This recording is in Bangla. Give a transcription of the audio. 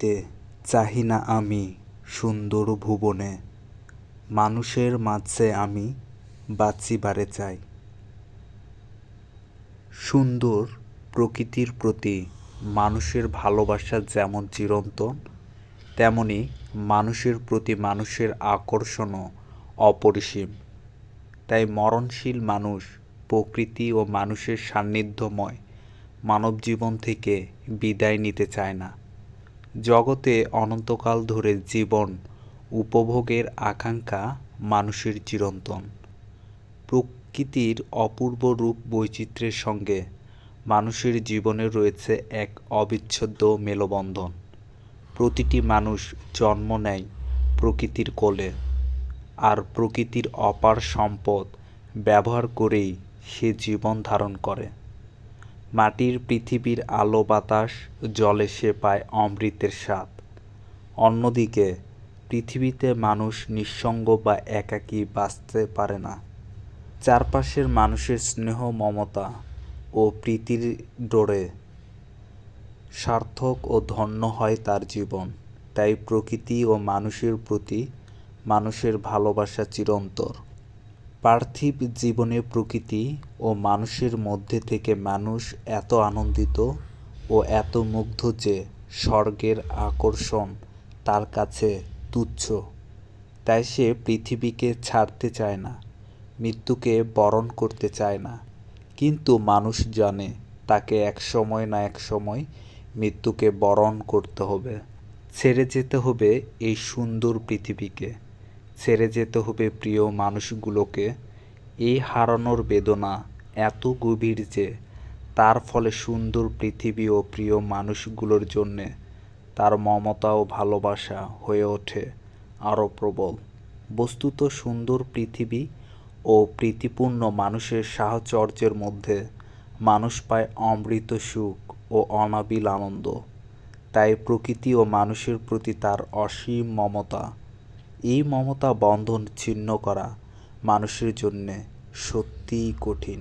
পৃথিবীতে চাহি না আমি সুন্দর ভুবনে। মানুষের মাঝে আমি বাঁচিবারে চাই। সুন্দর প্রকৃতির প্রতি মানুষের ভালোবাসা যেমন চিরন্তন, তেমনি মানুষের প্রতি মানুষের আকর্ষণও অপরিসীম। তাই মরণশীল মানুষ প্রকৃতি ও মানুষের সান্নিধ্যময় মানব জীবন থেকে বিদায় নিতে চায় না। জগতে অনন্তকাল ধরে জীবন উপভোগের আকাঙ্ক্ষা মানুষের চিরন্তন। প্রকৃতির অপূর্ব রূপ বৈচিত্র্যের সঙ্গে মানুষের জীবনে রয়েছে এক অবিচ্ছেদ্য মেলবন্ধন। প্রতিটি মানুষ জন্ম নেয় প্রকৃতির কোলে আর প্রকৃতির অপার সম্পদ ব্যবহার করেই সে জীবন ধারণ করে। মাটির পৃথিবীর আলো বাতাস, জলে সে পায় অমৃতের স্বাদ। অন্যদিকে, পৃথিবীতে মানুষ নিঃসঙ্গ বা একাকী বাঁচতে পারে না। চারপাশের মানুষের স্নেহ, মমতা ও প্রীতির ডোরে সার্থক ও ধন্য হয় তার জীবন। তাই প্রকৃতি ও মানুষের প্রতি মানুষের ভালোবাসা চিরন্তর। পার্থিব জীবনে প্রকৃতি ও মানুষের মধ্যে থেকে মানুষ এত আনন্দিত ও এত মুগ্ধ যে স্বর্গের আকর্ষণ তার কাছে তুচ্ছ। তাই সে পৃথিবীকে ছাড়তে চায় না, মৃত্যুকে বরণ করতে চায় না। কিন্তু মানুষ জানে তাকে এক সময় না এক সময় মৃত্যুকে বরণ করতে হবে। ছেড়ে যেতে হবে এই সুন্দর পৃথিবীকে। ছেড়ে যেতে হবে প্রিয় মানুষগুলোকে। এই হারানোর বেদনা এত গভীর যে, তার ফলে সুন্দর পৃথিবী ও প্রিয় মানুষগুলোর জন্যে তার মমতা ও ভালোবাসা হয়ে ওঠে আরও প্রবল। বস্তুত সুন্দর পৃথিবী ও প্রীতিপূর্ণ মানুষের সাহচর্যের মধ্যে মানুষ পায় অমৃত সুখ ও অনাবিল আনন্দ। তাই প্রকৃতি ও মানুষের প্রতি তার অসীম মমতা এই মমতা বন্ধন ছিন্ন করা মানুষের জন্যে সত্যিই কঠিন।